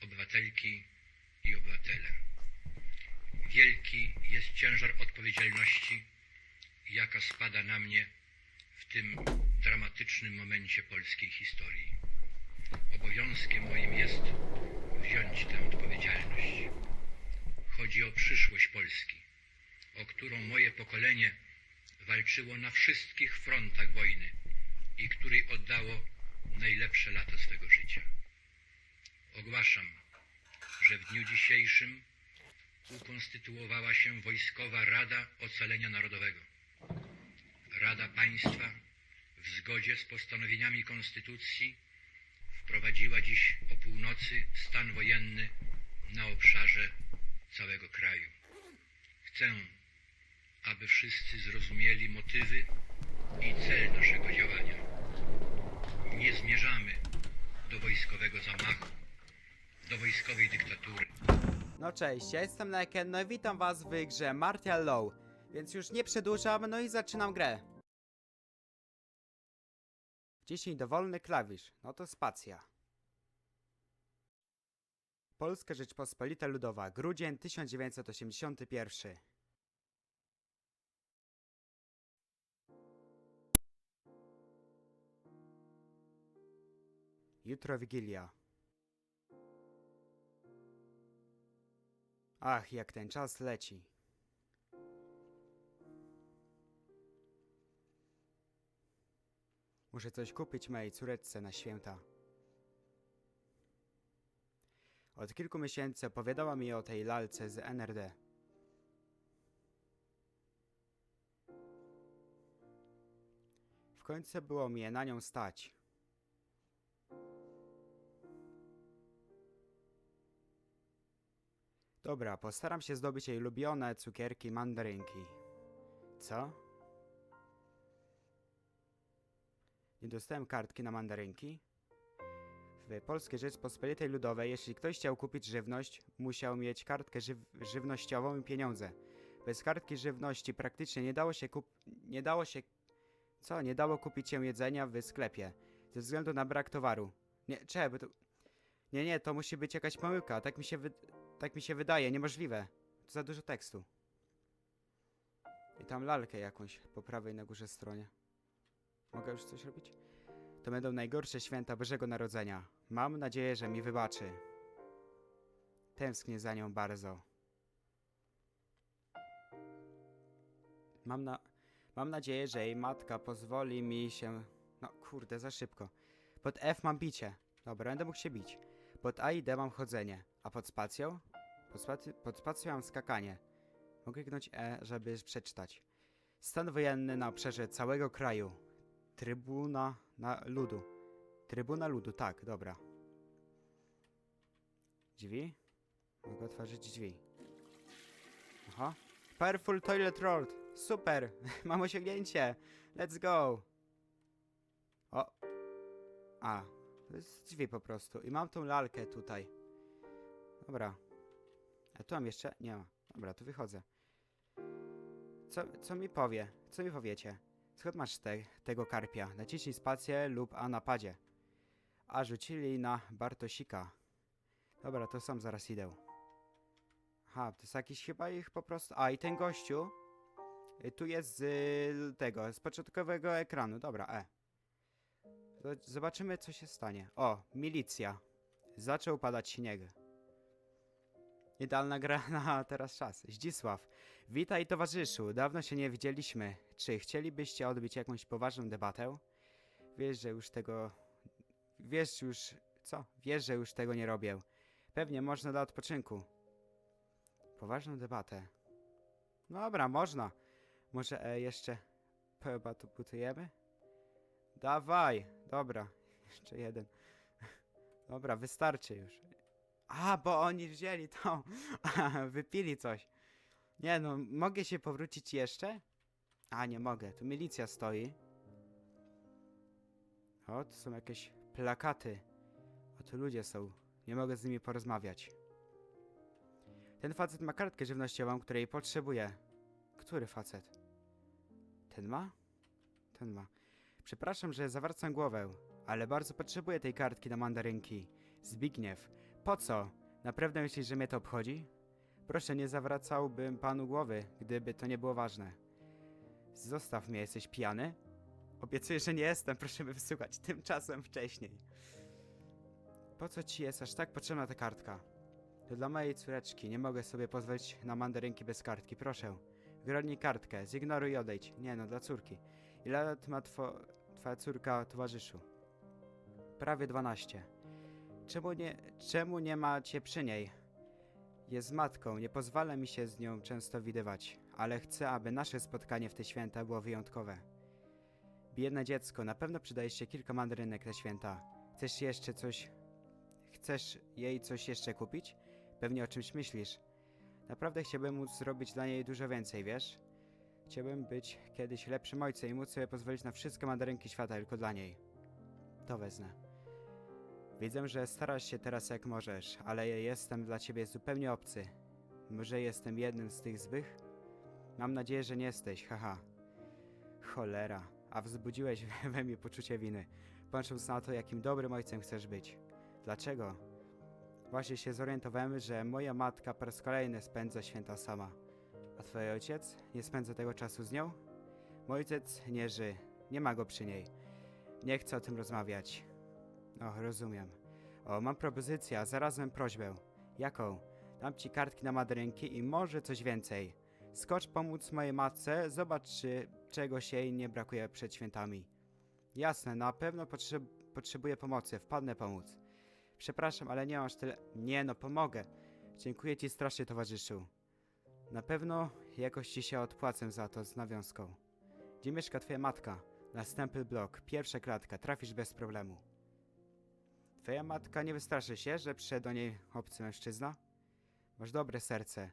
obywatelki i obywatele. Wielki jest ciężar odpowiedzialności, jaka spada na mnie w tym dramatycznym momencie polskiej historii. Obowiązkiem moim jest wziąć tę odpowiedzialność. Chodzi o przyszłość Polski, o którą moje pokolenie walczyło na wszystkich frontach wojny i której oddało najlepsze lata swego życia. Ogłaszam, że w dniu dzisiejszym ukonstytuowała się Wojskowa Rada Ocalenia Narodowego. Rada Państwa w zgodzie z postanowieniami Konstytucji wprowadziła dziś o północy stan wojenny na obszarze całego kraju. Chcę, aby wszyscy zrozumieli motywy i cel naszego działania. Nie zmierzamy do wojskowego zamachu, do wojskowej dyktatury. No cześć, ja jestem Neken, no i witam was w grze Martial Law. Więc już nie przedłużam, no i zaczynam grę. Wciśnij dowolny klawisz, no to spacja. Polska Rzeczpospolita Ludowa, grudzień 1981. Jutro Wigilia. Ach, jak ten czas leci. Muszę coś kupić mojej córeczce na święta. Od kilku miesięcy opowiadała mi o tej lalce z NRD. W końcu było mnie na nią stać. Dobra, postaram się zdobyć jej ulubione cukierki mandarynki. Co? Nie dostałem kartki na mandarynki? W Polskiej Rzeczpospolitej Ludowej, jeśli ktoś chciał kupić żywność, musiał mieć kartkę żyw żywnościową i pieniądze. Bez kartki żywności praktycznie nie dało się kup... nie dało się... Co? Nie dało kupić się jedzenia w sklepie. Ze względu na brak towaru. Nie, czekaj, bo to... Nie, nie, to musi być jakaś pomyłka. Tak mi się wy... Tak mi się wydaje, niemożliwe. To za dużo tekstu. I tam lalkę jakąś po prawej na górze stronie. Mogę już coś robić? To będą najgorsze święta Bożego Narodzenia. Mam nadzieję, że mi wybaczy. Tęsknię za nią bardzo. Mam na... Mam nadzieję, że jej matka pozwoli mi się... No kurde, za szybko. Pod F mam bicie. Dobra, będę mógł się bić. Pod A i D mam chodzenie. A pod spacją? Pod, spacy, pod spacją mam skakanie. Mogę kliknąć E, żeby przeczytać. Stan wojenny na obszarze całego kraju. Trybuna na ludu. Trybuna ludu, tak, dobra. Drzwi? Mogę otworzyć drzwi. Aha. Powerful Toilet Roll. Super! Mam osiągnięcie! Let's go! O! A, jest drzwi po prostu. I mam tą lalkę tutaj. Dobra. A tu mam jeszcze? Nie ma. Dobra, tu wychodzę. Co, co mi powie? Co mi powiecie? Skąd masz te, tego karpia? Naciśnij spację lub A na padzie. A rzucili na Bartosika. Dobra, to sam zaraz idę. Aha, to jest jakiś chyba ich po prostu... A, i ten gościu... Tu jest z tego, z początkowego ekranu. Dobra, E. Zobaczymy, co się stanie. O, milicja. Zaczął padać śnieg. Idealna gra na teraz czas. Zdzisław. Witaj towarzyszu. Dawno się nie widzieliśmy. Czy chcielibyście odbyć jakąś poważną debatę? Wiesz, że już tego... Wiesz już... Co? Wiesz, że już tego nie robię. Pewnie można dla odpoczynku. Poważną debatę. Dobra, można. Może e, jeszcze podebatujemy? Dawaj. Dobra. Jeszcze jeden. Dobra, wystarczy już. A, bo oni wzięli tą. Wypili coś. Nie no, mogę się powrócić jeszcze? A, nie mogę. Tu milicja stoi. O, tu są jakieś plakaty. O, tu ludzie są. Nie mogę z nimi porozmawiać. Ten facet ma kartkę żywnościową, której potrzebuje. Który facet? Ten ma? Ten ma. Przepraszam, że zawracam głowę, ale bardzo potrzebuję tej kartki na mandarynki. Zbigniew. po co? Naprawdę myślisz, że mnie to obchodzi? Proszę, nie zawracałbym panu głowy, gdyby to nie było ważne. Zostaw mnie, jesteś pijany? Obiecuję, że nie jestem, proszę mnie wysłuchać. Tymczasem wcześniej. Po co ci jest aż tak potrzebna ta kartka? To dla mojej córeczki. Nie mogę sobie pozwolić na mandarynki bez kartki. Proszę. Grodnij kartkę. Zignoruj i odejdź. Nie no, dla córki. Ile lat ma two, twoja córka, towarzyszu? Prawie 12. Czemu nie, czemu nie ma cię przy niej? Jest matką, nie pozwala mi się z nią często widywać, ale chcę, aby nasze spotkanie w te święta było wyjątkowe. Biedne dziecko, na pewno przydaje się kilka mandarynek na święta. Chcesz jeszcze coś... Chcesz jej coś jeszcze kupić? Pewnie o czymś myślisz. Naprawdę chciałbym móc zrobić dla niej dużo więcej, wiesz? Chciałbym być kiedyś lepszym ojcem i móc sobie pozwolić na wszystkie mandarynki świata tylko dla niej. To wezmę. Widzę, że starasz się teraz jak możesz, ale ja jestem dla ciebie zupełnie obcy. Może jestem jednym z tych złych? Mam nadzieję, że nie jesteś, haha. Cholera, a wzbudziłeś we mnie poczucie winy, patrząc na to, jakim dobrym ojcem chcesz być. Dlaczego? Właśnie się zorientowałem, że moja matka po raz kolejny spędza święta sama. Twój ojciec? Nie spędza tego czasu z nią? Mój ojciec nie ży, nie ma go przy niej. Nie chcę o tym rozmawiać. O, rozumiem. O, mam propozycję, a zarazem prośbę. Jaką? Dam ci kartki na madrynki i może coś więcej. Skocz pomóc mojej matce, zobacz czy czegoś jej nie brakuje przed świętami. Jasne, na pewno potrzeb potrzebuję pomocy, wpadnę pomóc. Przepraszam, ale nie masz tyle... Nie no, pomogę. Dziękuję ci strasznie, towarzyszu. Na pewno jakoś ci się odpłacę za to z nawiązką. Gdzie mieszka twoja matka? Na Stemple Block, pierwsza klatka, trafisz bez problemu. Twoja matka nie wystraszy się, że przyszedł do niej obcy mężczyzna? Masz dobre serce.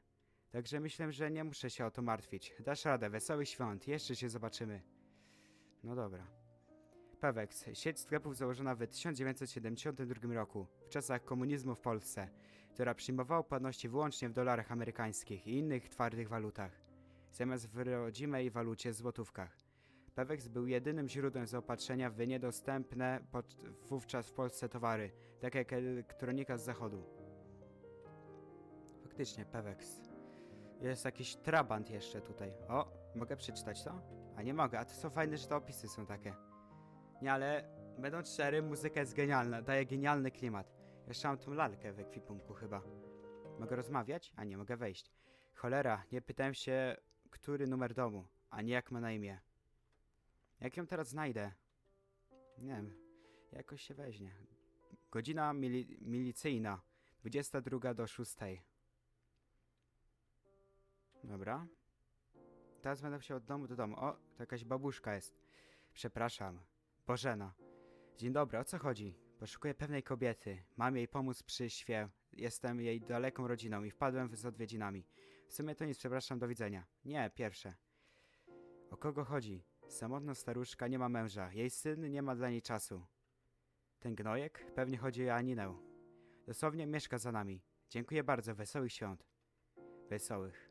Także myślę, że nie muszę się o to martwić. Dasz radę, wesołych świąt, jeszcze się zobaczymy. No dobra. Pewex, sieć sklepów założona w 1972 roku, w czasach komunizmu w Polsce, która przyjmowała płatności wyłącznie w dolarach amerykańskich i innych twardych walutach, zamiast w rodzimej walucie złotówkach. Pewex był jedynym źródłem zaopatrzenia w niedostępne wówczas w Polsce towary, takie jak elektronika z zachodu. Faktycznie, Pewex. Jest jakiś trabant jeszcze tutaj. O, mogę przeczytać to? A nie mogę, a to są fajne, że te opisy są takie. Nie, ale będąc szczery, muzyka jest genialna, daje genialny klimat. Jeszcze mam tą lalkę w ekwipunku chyba. Mogę rozmawiać? A nie, mogę wejść. Cholera, nie pytałem się, który numer domu, a nie jak ma na imię. Jak ją teraz znajdę? Nie wiem, jakoś się weźmie. Godzina mili milicyjna, 22 do 6. Dobra. Teraz będę się od domu do domu. O, to jakaś babuszka jest. Przepraszam. Bożena. Dzień dobry, o co chodzi? Poszukuję pewnej kobiety. Mam jej pomóc przy świe. Jestem jej daleką rodziną i wpadłem z odwiedzinami. W sumie to nic, przepraszam, do widzenia. Nie, pierwsze. O kogo chodzi? Samotna staruszka nie ma męża. Jej syn nie ma dla niej czasu. Ten gnojek? Pewnie chodzi o Aninę. Dosłownie mieszka za nami. Dziękuję bardzo, wesołych świąt. Wesołych.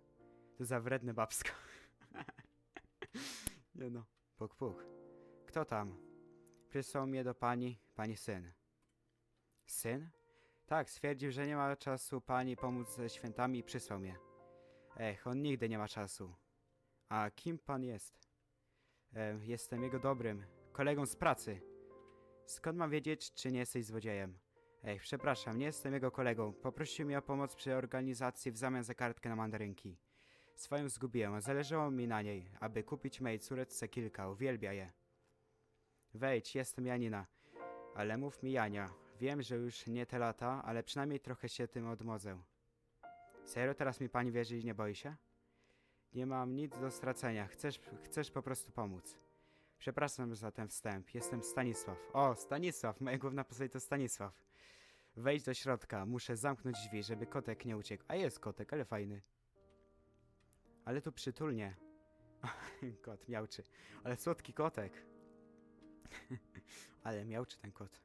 To za wredne babsko. nie no, puk puk. Kto tam? Przysłał mnie do pani, pani syn. Syn? Tak, stwierdził, że nie ma czasu pani pomóc ze świętami i przysłał mnie. Ech, on nigdy nie ma czasu. A kim pan jest? E, jestem jego dobrym, kolegą z pracy. Skąd mam wiedzieć, czy nie jesteś złodziejem? Ej, przepraszam, nie jestem jego kolegą. Poprosił mnie o pomoc przy organizacji w zamian za kartkę na mandarynki. Swoją zgubiłem, zależało mi na niej, aby kupić mojej córeczce kilka, uwielbia je. Wejdź, jestem Janina. Ale mów mi Jania. Wiem, że już nie te lata, ale przynajmniej trochę się tym odmodzę. Serio, teraz mi pani wierzy i nie boi się? Nie mam nic do stracenia. Chcesz, chcesz po prostu pomóc. Przepraszam za ten wstęp. Jestem Stanisław. O, Stanisław. Moja główna postać to Stanisław. Wejdź do środka. Muszę zamknąć drzwi, żeby kotek nie uciekł. A jest kotek, ale fajny. Ale tu przytulnie. Kot miałczy. Ale słodki kotek. ale miałczy ten kot.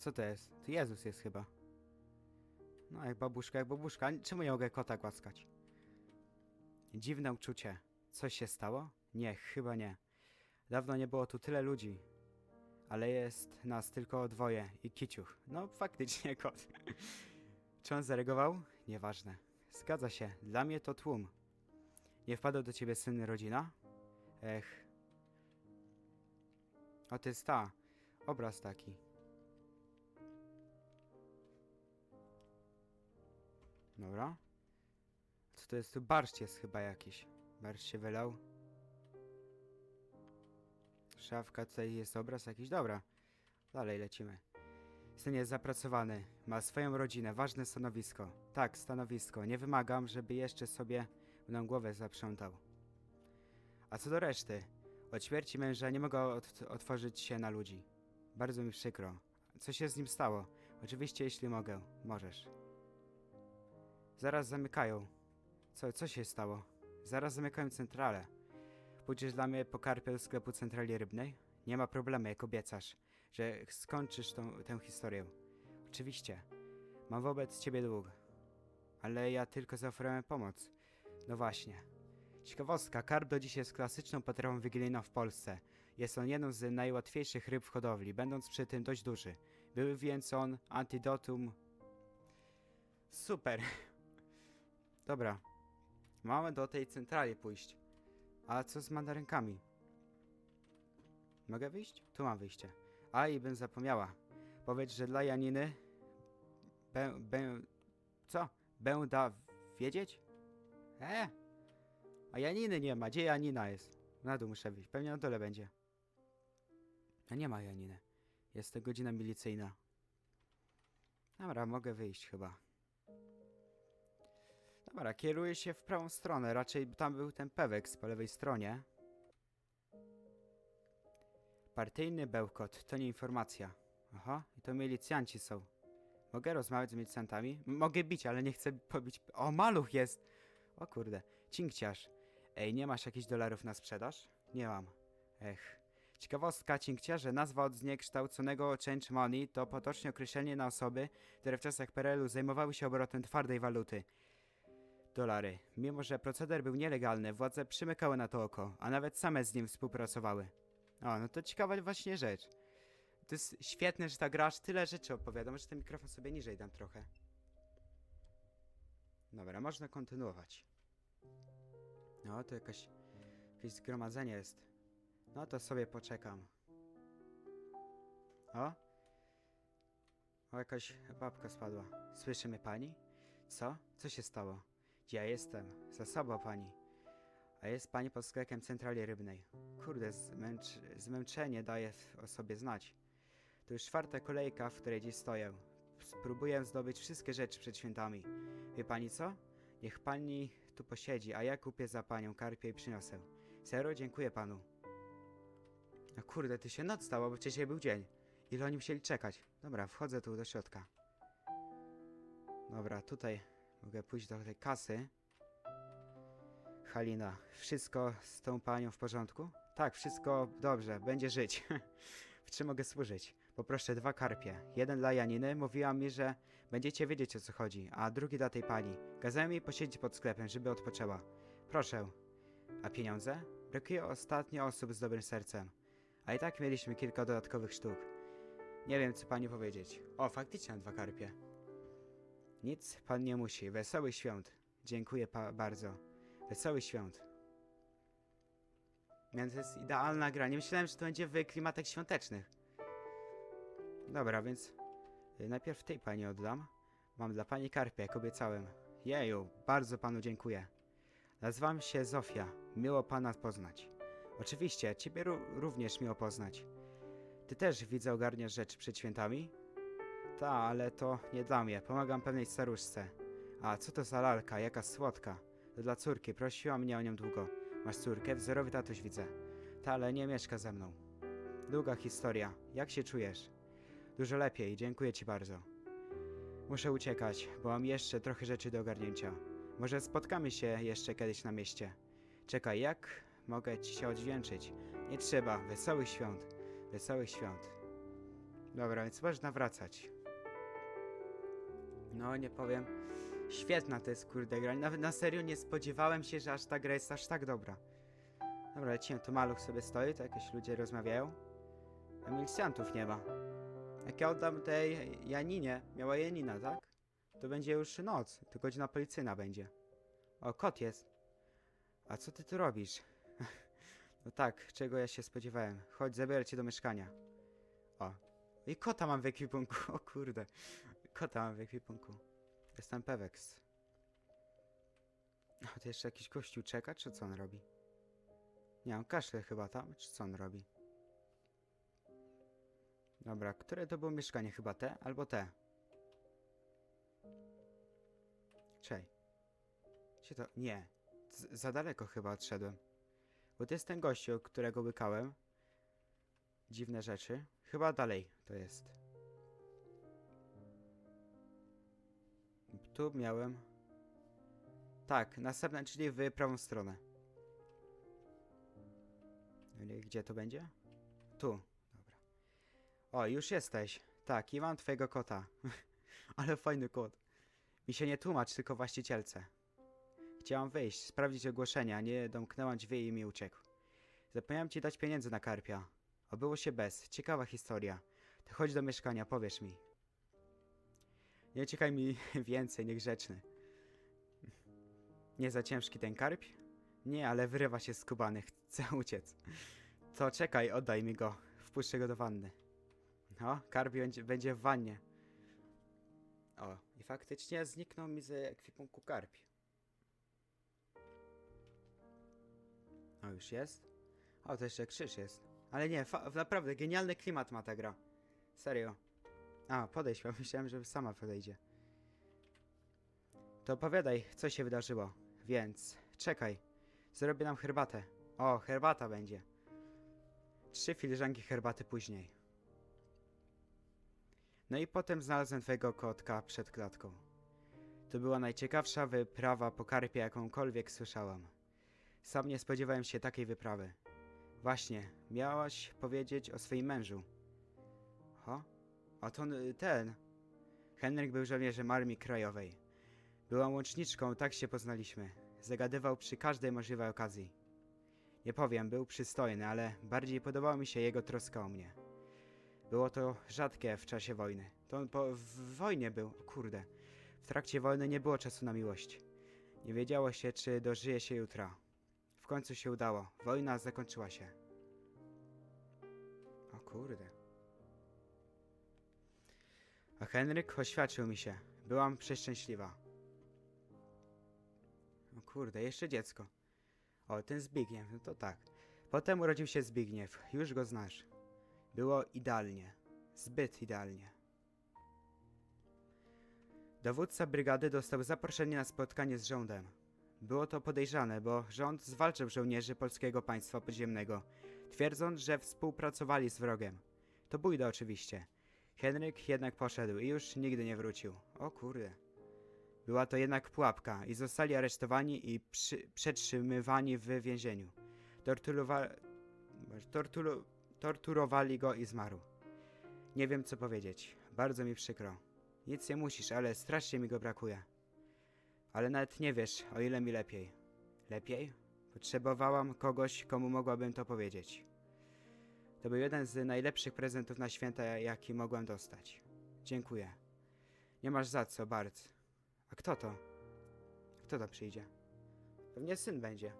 Co to jest? To Jezus jest chyba. No jak babuszka, jak babuszka. Czemu nie mogę kota głaskać? Dziwne uczucie. Coś się stało? Nie, chyba nie. Dawno nie było tu tyle ludzi. Ale jest nas tylko dwoje i kiciuch. No faktycznie kot. Czy on zareagował? Nieważne. Zgadza się, dla mnie to tłum. Nie wpadł do ciebie syn rodzina? Ech. O, to jest ta. Obraz taki. Dobra. Co to jest? Tu barszcz jest chyba jakiś. Barszcz się wylał. Szafka, tutaj jest obraz jakiś. Dobra. Dalej lecimy. Syn jest zapracowany, ma swoją rodzinę, ważne stanowisko. Tak, stanowisko. Nie wymagam, żeby jeszcze sobie mną głowę zaprzątał. A co do reszty? Od śmierci męża nie mogę ot- otworzyć się na ludzi. Bardzo mi przykro. Co się z nim stało? Oczywiście, jeśli mogę. Możesz. Zaraz zamykają. Co, co się stało? Zaraz zamykają centralę. Pójdziesz dla mnie po karpie do sklepu centrali rybnej? Nie ma problemu, jak obiecasz że skończysz tą, tę historię. Oczywiście. Mam wobec ciebie dług. Ale ja tylko zaoferowałem pomoc. No właśnie. Ciekawostka, karp do dziś jest klasyczną potrawą wigilijną w Polsce. Jest on jedną z najłatwiejszych ryb w hodowli, będąc przy tym dość duży. Był więc on antidotum... Super. Dobra. Mamy do tej centrali pójść. A co z mandarynkami? Mogę wyjść? Tu mam wyjście. A i bym zapomniała. Powiedz, że dla Janiny. Bę. bę co? Będa wiedzieć? E? A Janiny nie ma. Gdzie Janina jest? Na dół muszę wyjść. Pewnie na dole będzie. A nie ma Janiny. Jest to godzina milicyjna. Dobra, mogę wyjść chyba. Dobra, kieruję się w prawą stronę. Raczej tam był ten pewek po lewej stronie. Partyjny bełkot, to nie informacja. Aha, i to milicjanci są. Mogę rozmawiać z milicjantami? M- mogę bić, ale nie chcę pobić. O, maluch jest! O kurde, cinkciarz. Ej, nie masz jakichś dolarów na sprzedaż? Nie mam. Ech. Ciekawostka cinkciarze, nazwa od zniekształconego change money to potocznie określenie na osoby, które w czasach PRL-u zajmowały się obrotem twardej waluty. Dolary. Mimo, że proceder był nielegalny, władze przymykały na to oko, a nawet same z nim współpracowały. O, no to ciekawa właśnie rzecz. To jest świetne, że ta gra aż tyle rzeczy opowiada. Może ten mikrofon sobie niżej dam trochę. Dobra, można kontynuować. No, to jakaś, jakieś zgromadzenie jest. No to sobie poczekam. O? O, jakaś babka spadła. Słyszy mnie pani? Co? Co się stało? Ja jestem? Za sobą pani. A jest pani pod sklekiem centrali rybnej. Kurde, zmęcz, zmęczenie daje o sobie znać. To już czwarta kolejka, w której dziś stoję. Spróbuję zdobyć wszystkie rzeczy przed świętami. Wie pani co? Niech pani tu posiedzi, a ja kupię za panią karpie i przyniosę. Serio, dziękuję panu. No kurde, ty się noc stała, bo wcześniej był dzień. Ile oni musieli czekać? Dobra, wchodzę tu do środka. Dobra, tutaj mogę pójść do tej kasy. Halina, wszystko z tą panią w porządku? Tak, wszystko dobrze, będzie żyć. w czym mogę służyć? Poproszę dwa karpie. Jeden dla Janiny, mówiła mi, że będziecie wiedzieć o co chodzi, a drugi dla tej pani. Kazałem jej posiedzieć pod sklepem, żeby odpoczęła. Proszę. A pieniądze? Brakuje ostatnio osób z dobrym sercem. A i tak mieliśmy kilka dodatkowych sztuk. Nie wiem, co pani powiedzieć. O, faktycznie dwa karpie. Nic pan nie musi. Wesołych świąt. Dziękuję bardzo. Wesołych świąt. Więc to jest idealna gra. Nie myślałem, że to będzie w klimatach świątecznych. Dobra, więc y, najpierw tej pani oddam. Mam dla pani karpie, jak obiecałem. Jeju, bardzo panu dziękuję. Nazywam się Zofia. Miło pana poznać. Oczywiście, ciebie ró- również miło poznać. Ty też widzę ogarniasz rzeczy przed świętami? Ta, ale to nie dla mnie. Pomagam pewnej staruszce. A, co to za lalka? Jaka słodka. To dla córki, prosiła mnie o nią długo. Masz córkę? Wzorowy tatuś widzę. Ta, ale nie mieszka ze mną. Długa historia. Jak się czujesz? Dużo lepiej, dziękuję ci bardzo. Muszę uciekać, bo mam jeszcze trochę rzeczy do ogarnięcia. Może spotkamy się jeszcze kiedyś na mieście. Czekaj, jak mogę ci się odwdzięczyć? Nie trzeba, wesołych świąt. Wesołych świąt. Dobra, więc można wracać. No, nie powiem. Świetna to jest kurde gra. Nawet na serio nie spodziewałem się, że aż ta gra jest aż tak dobra. Dobra, lecimy. Tu maluch sobie stoi, to jakieś ludzie rozmawiają. A milicjantów nie ma. Jak ja oddam tej Janinie, miała Janina, tak? to będzie już noc. To godzina policyjna będzie. O, kot jest. A co ty tu robisz? no tak, czego ja się spodziewałem. Chodź, zabiorę cię do mieszkania. O. I kota mam w ekwipunku. O kurde. Kota w ekwipunku. Jestem Pewex. O, to jeszcze jakiś gościu czeka, czy co on robi? Nie, on kaszle chyba tam, czy co on robi? Dobra, które to było mieszkanie? Chyba te albo te? Czej. Gdzie to? Nie. Z za daleko chyba odszedłem. Bo to jest ten gościu, którego łykałem. Dziwne rzeczy. Chyba dalej to jest. Tu miałem. Tak, następne, czyli w prawą stronę. Gdzie to będzie? Tu. Dobra. O, już jesteś. Tak, i mam twojego kota. Ale fajny kot. Mi się nie tłumacz, tylko właścicielce. Chciałam wyjść, sprawdzić ogłoszenia, nie domknęłam drzwi i mi uciekł. Zapomniałam ci dać pieniędzy na karpia. Obyło się bez. Ciekawa historia. To chodź do mieszkania, powiesz mi. Nie uciekaj mi więcej, niegrzeczny. Nie za ciężki ten karp? Nie, ale wyrywa się z kubany, chce uciec. To czekaj, oddaj mi go. Wpuszczę go do wanny. No, karp będzie, w wannie. O, i faktycznie zniknął mi z ekwipunku karp. O, już jest? O, to jeszcze krzyż jest. Ale nie, naprawdę, genialny klimat ma ta gra. Serio. A, podejść, bo myślałem, że sama podejdzie. To opowiadaj, co się wydarzyło. Więc, czekaj. Zrobię nam herbatę. O, herbata będzie. Trzy filiżanki herbaty później. No i potem znalazłem twojego kotka przed klatką. To była najciekawsza wyprawa po karpie, jakąkolwiek słyszałam. Sam nie spodziewałem się takiej wyprawy. Właśnie, miałaś powiedzieć o swoim mężu. A to n- ten. Henryk był żołnierzem Armii Krajowej. Była łączniczką, tak się poznaliśmy. Zagadywał przy każdej możliwej okazji. Nie powiem, był przystojny, ale bardziej podobała mi się jego troska o mnie. Było to rzadkie w czasie wojny. To on po, w wojnie był, kurde. W trakcie wojny nie było czasu na miłość. Nie wiedziało się, czy dożyje się jutra. W końcu się udało. Wojna zakończyła się. O kurde. Henryk oświadczył mi się. Byłam przeszczęśliwa. O kurde, jeszcze dziecko. O, ten Zbigniew, no to tak. Potem urodził się Zbigniew, już go znasz. Było idealnie. Zbyt idealnie. Dowódca brygady dostał zaproszenie na spotkanie z rządem. Było to podejrzane, bo rząd zwalczał żołnierzy polskiego państwa podziemnego, twierdząc, że współpracowali z wrogiem. To bójda oczywiście. Henryk jednak poszedł i już nigdy nie wrócił. O kurde. Była to jednak pułapka i zostali aresztowani i przy, przetrzymywani w więzieniu. Torturowa... Torturowali go i zmarł. Nie wiem co powiedzieć. Bardzo mi przykro. Nic nie musisz, ale strasznie mi go brakuje. Ale nawet nie wiesz, o ile mi lepiej. Lepiej? Potrzebowałam kogoś, komu mogłabym to powiedzieć. To był jeden z najlepszych prezentów na święta, jaki mogłem dostać. Dziękuję. Nie masz za co, Bart. A kto to? Kto to przyjdzie? Pewnie syn będzie.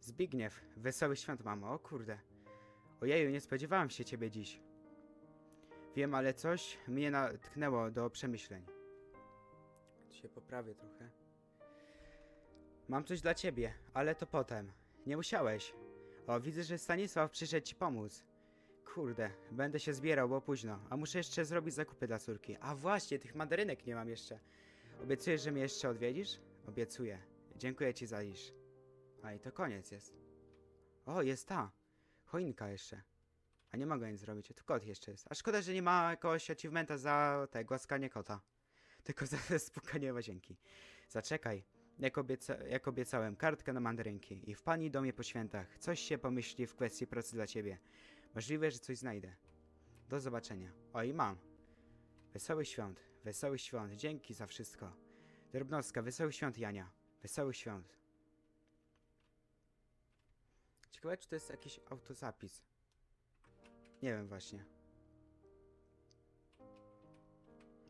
Zbigniew, wesoły świąt, mamo. O kurde. Ojeju, nie spodziewałam się ciebie dziś. Wiem, ale coś mnie natknęło do przemyśleń. Się poprawię trochę. Mam coś dla ciebie, ale to potem. Nie musiałeś. O, widzę, że Stanisław przyszedł ci pomóc. Kurde, będę się zbierał, bo późno. A muszę jeszcze zrobić zakupy dla córki. A właśnie, tych mandarynek nie mam jeszcze. Obiecujesz, że mnie jeszcze odwiedzisz? Obiecuję. Dziękuję ci za dziś. A i to koniec jest. O, jest ta. Choinka jeszcze. A nie mogę nic zrobić, tu kot jeszcze jest. A szkoda, że nie ma jakiegoś achievementa za te głaskanie kota. Tylko za spukanie łazienki. Zaczekaj. Jak, obieca jak obiecałem, kartka na mandarynki. I w pani domie po świętach. Coś się pomyśli w kwestii pracy dla ciebie. Możliwe, że coś znajdę. Do zobaczenia. O i mam. Wesoły świąt. Wesoły świąt. Dzięki za wszystko. Drobnostka. Wesoły świąt, Jania. Wesoły świąt. Ciekawe, czy to jest jakiś autozapis. Nie wiem właśnie.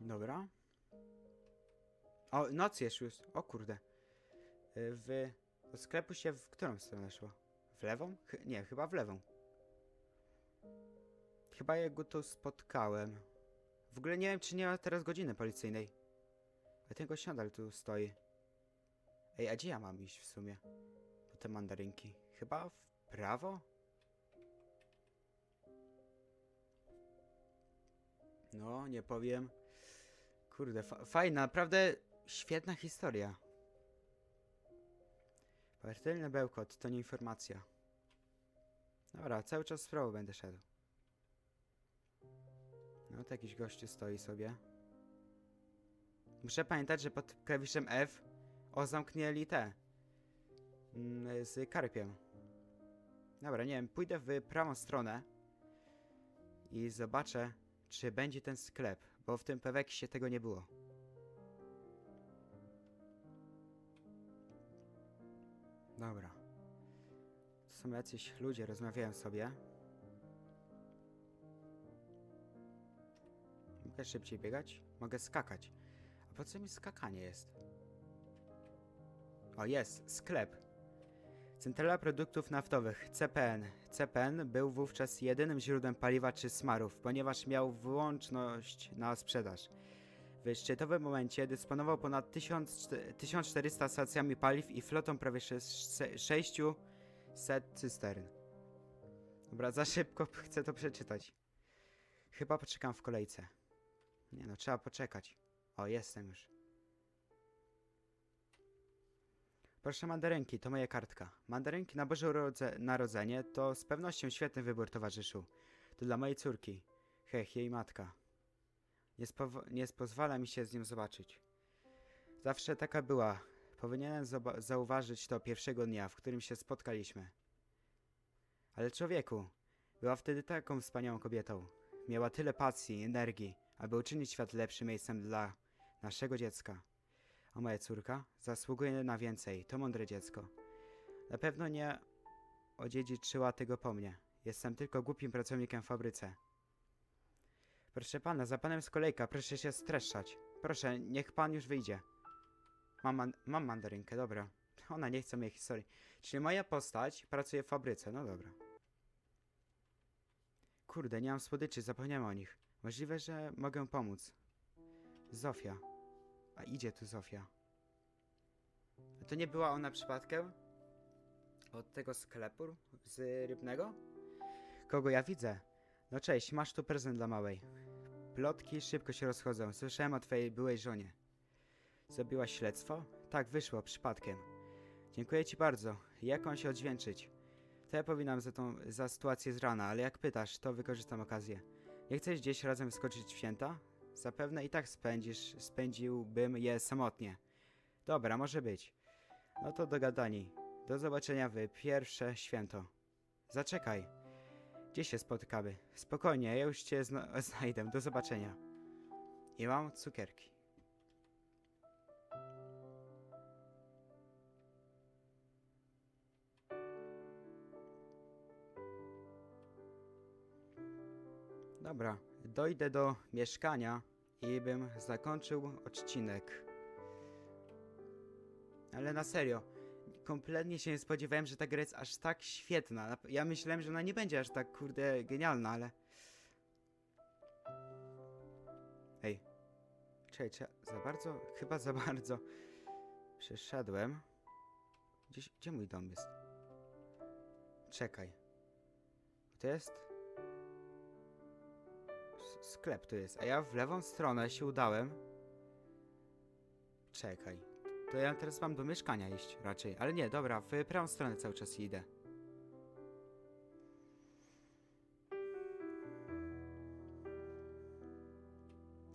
Dobra. O, noc jest już. O kurde. W... Do sklepu się w którą stronę szło? W lewą? Chy nie, chyba w lewą. Chyba ja go tu spotkałem. W ogóle nie wiem, czy nie ma teraz godziny policyjnej. A ten gość nadal tu stoi. Ej, a gdzie ja mam iść w sumie? Po te mandarynki. Chyba w prawo? No, nie powiem. Kurde, fa fajna, naprawdę świetna historia. Partyjny bełkot to nie informacja. Dobra, cały czas w prawo będę szedł. No, to jakiś gościu stoi sobie. Muszę pamiętać, że pod klawiszem F o zamknęli te mm, z karpiem. Dobra, nie wiem, pójdę w prawą stronę i zobaczę, czy będzie ten sklep, bo w tym peweksie tego nie było. Dobra. To są jacyś ludzie, rozmawiają sobie. Mogę szybciej biegać? Mogę skakać. A po co mi skakanie jest? O, jest, sklep. Centrala Produktów Naftowych, CPN. CPN był wówczas jedynym źródłem paliwa czy smarów, ponieważ miał wyłączność na sprzedaż. W szczytowym momencie dysponował ponad 1400 1400 stacjami paliw i flotą prawie sze- 600 cystern. Dobra, za szybko chcę to przeczytać. Chyba poczekam w kolejce. Nie no, trzeba poczekać. O, jestem już. Proszę mandarynki, to moja kartka. Mandarynki na Boże Urodze Narodzenie to z pewnością świetny wybór, towarzyszu. To dla mojej córki. Hech, jej matka. Nie, nie pozwala mi się z nią zobaczyć. Zawsze taka była. Powinienem zauważyć to pierwszego dnia, w którym się spotkaliśmy. Ale człowieku, była wtedy taką wspaniałą kobietą. Miała tyle pasji energii, aby uczynić świat lepszym miejscem dla naszego dziecka. A moja córka zasługuje na więcej, to mądre dziecko. Na pewno nie odziedziczyła tego po mnie. Jestem tylko głupim pracownikiem w fabryce. Proszę pana, za panem z kolejka, proszę się streszczać. Proszę, niech pan już wyjdzie. Mam, man- mam mandarynkę, dobra. Ona nie chce mojej historii. Czyli moja postać pracuje w fabryce, no dobra. Kurde, nie mam słodyczy, zapomniałem o nich. Możliwe, że mogę pomóc. Zofia. A idzie tu Zofia. A to nie była ona przypadkiem? Od tego sklepu z rybnego? Kogo ja widzę? No cześć, masz tu prezent dla małej. Plotki szybko się rozchodzą. Słyszałem o twojej byłej żonie. Zrobiłaś śledztwo? Tak, wyszło, przypadkiem. Dziękuję ci bardzo. Jak się odźwięczyć? To ja powinnam za tą za sytuację z rana, ale jak pytasz, to wykorzystam okazję. Nie chcesz gdzieś razem skoczyć w święta? Zapewne i tak spędzisz, spędziłbym je samotnie. Dobra, może być. No to dogadani. Do zobaczenia w pierwsze święto. Zaczekaj. Gdzie się spotykamy? Spokojnie, ja już cię zna znajdę. Do zobaczenia. I mam cukierki. Dobra, dojdę do mieszkania i bym zakończył odcinek. Ale na serio, kompletnie się nie spodziewałem, że ta gra jest aż tak świetna. Ja myślałem, że ona nie będzie aż tak kurde genialna, ale. Ej. Czekaj, czy za bardzo? Chyba za bardzo. Przeszedłem. Gdzieś, gdzie mój dom jest? Czekaj. To jest. Sklep tu jest, a ja w lewą stronę się udałem. Czekaj. To ja teraz mam do mieszkania iść raczej. Ale nie, dobra, w prawą stronę cały czas idę.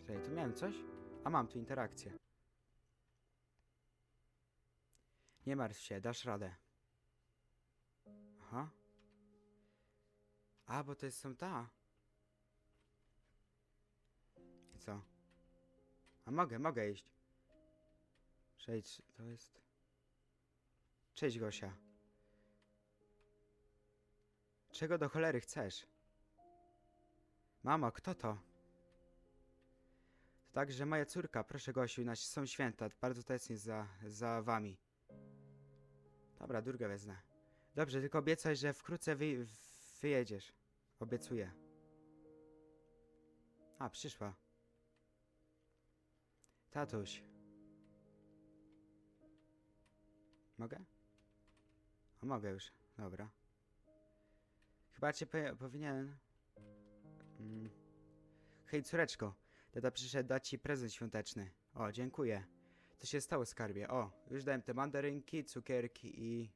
Czekaj, tu miałem coś? A mam tu interakcję. Nie martw się, dasz radę. Aha. A, bo to jest są ta. Co? A mogę, mogę iść. Cześć, to jest... Cześć Gosia. Czego do cholery chcesz? Mamo, kto to? To także moja córka, proszę Gosiu, na są święta, bardzo tęsknię za, za wami. Dobra, drugę wezmę. Dobrze, tylko obiecaj, że wkrótce wy, wyjedziesz. Obiecuję. A, przyszła. Tatuś. Mogę? A mogę już, dobra. Chyba cię powi- powinien... Mm. Hej, córeczko. Tata przyszedł dać ci prezent świąteczny. O, dziękuję. Co się stało, skarbie? O, już dałem te mandarynki, cukierki i...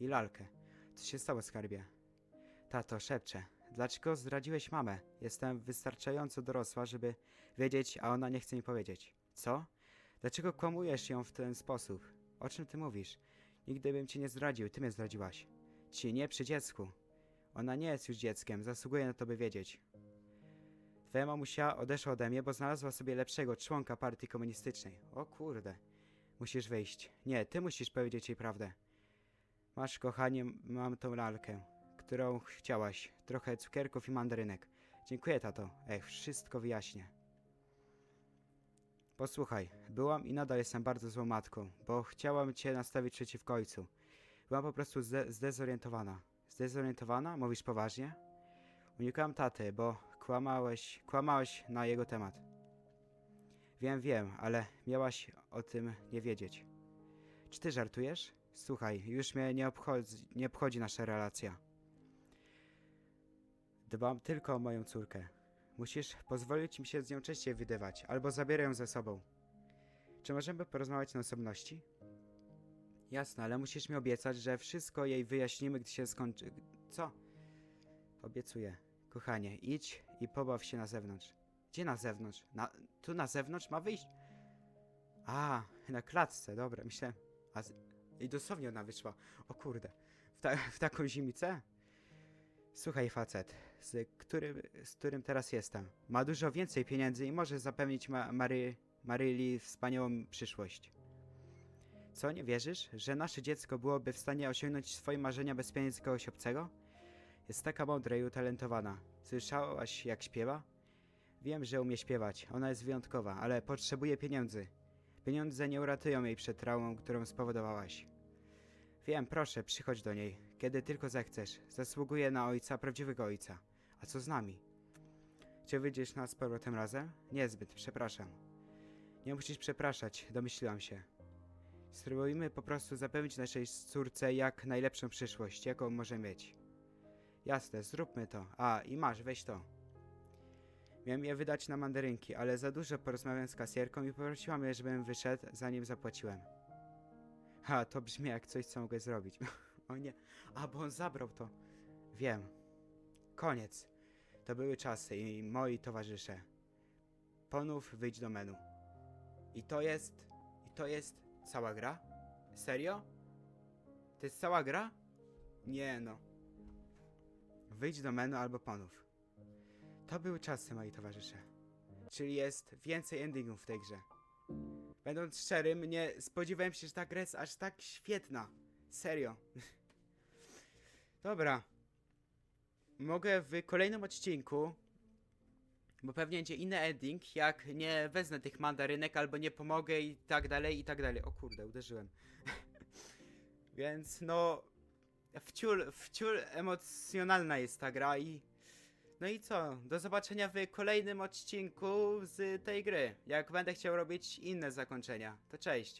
i lalkę. Co się stało, skarbie? Tato, szepcze. Dlaczego zdradziłeś mamę? Jestem wystarczająco dorosła, żeby wiedzieć, a ona nie chce mi powiedzieć. Co? Dlaczego kłamujesz ją w ten sposób? O czym ty mówisz? Nigdy bym cię nie zdradził, ty mnie zdradziłaś. Ci nie przy dziecku. Ona nie jest już dzieckiem, zasługuje na to, by wiedzieć. Twoja mamusia odeszła ode mnie, bo znalazła sobie lepszego członka partii komunistycznej. O kurde. Musisz wyjść. Nie, ty musisz powiedzieć jej prawdę. Masz, kochanie, mam tą lalkę, którą chciałaś. Trochę cukierków i mandarynek. Dziękuję, tato. Ech, wszystko wyjaśnię. Posłuchaj, byłam i nadal jestem bardzo złą matką, bo chciałam cię nastawić przeciwko ojcu. Byłam po prostu zde zdezorientowana. Zdezorientowana? Mówisz poważnie? Unikałam taty, bo kłamałeś, kłamałeś na jego temat. Wiem, wiem, ale miałaś o tym nie wiedzieć. Czy ty żartujesz? Słuchaj, już mnie nie obchodzi, nie obchodzi nasza relacja. Dbam tylko o moją córkę. Musisz pozwolić mi się z nią częściej widywać, albo zabierę ją ze sobą. Czy możemy porozmawiać na osobności? Jasne, ale musisz mi obiecać, że wszystko jej wyjaśnimy, gdy się skończy. Co? Obiecuję. Kochanie, idź i pobaw się na zewnątrz. Gdzie na zewnątrz? Na, tu na zewnątrz ma wyjść? A, na klatce, dobra, myślałem. A z... I dosłownie ona wyszła. O kurde. W, ta, w taką zimicę? Słuchaj, facet, z którym, z którym teraz jestem, ma dużo więcej pieniędzy i może zapewnić ma, Mary, Maryli wspaniałą przyszłość. Co, nie wierzysz, że nasze dziecko byłoby w stanie osiągnąć swoje marzenia bez pieniędzy kogoś obcego? Jest taka mądra i utalentowana. Słyszałaś, jak śpiewa? Wiem, że umie śpiewać. Ona jest wyjątkowa, ale potrzebuje pieniędzy. Pieniądze nie uratują jej przed traumą, którą spowodowałaś. Wiem, proszę, przychodź do niej, kiedy tylko zechcesz. Zasługuje na ojca, prawdziwego ojca. A co z nami? Czy wyjdziesz nas z powrotem razem? Niezbyt, przepraszam. Nie musisz przepraszać, domyśliłam się. Spróbujmy po prostu zapewnić naszej córce jak najlepszą przyszłość, jaką może mieć. Jasne, zróbmy to. A, i masz, weź to. Miałem je wydać na mandarynki, ale za dużo porozmawiałem z kasjerką i poprosiła mnie, żebym wyszedł, zanim zapłaciłem. Ha, to brzmi jak coś, co mogę zrobić. o nie. A, bo on zabrał to. Wiem. Koniec. To były czasy i moi towarzysze. Ponów wyjdź do menu. I to jest... I to jest cała gra? Serio? To jest cała gra? Nie no. Wyjdź do menu albo ponów. To były czasy, moi towarzysze. Czyli jest więcej endingów w tej grze. Będąc szczerym, nie spodziewałem się, że ta gra jest aż tak świetna. Serio. Dobra. Mogę w kolejnym odcinku, bo pewnie będzie inny ending, jak nie wezmę tych mandarynek, albo nie pomogę i tak dalej, i tak dalej. O kurde, uderzyłem. Więc no, wciul, wciul emocjonalna jest ta gra i... No i co? Do zobaczenia w kolejnym odcinku z tej gry. Jak będę chciał robić inne zakończenia. To cześć.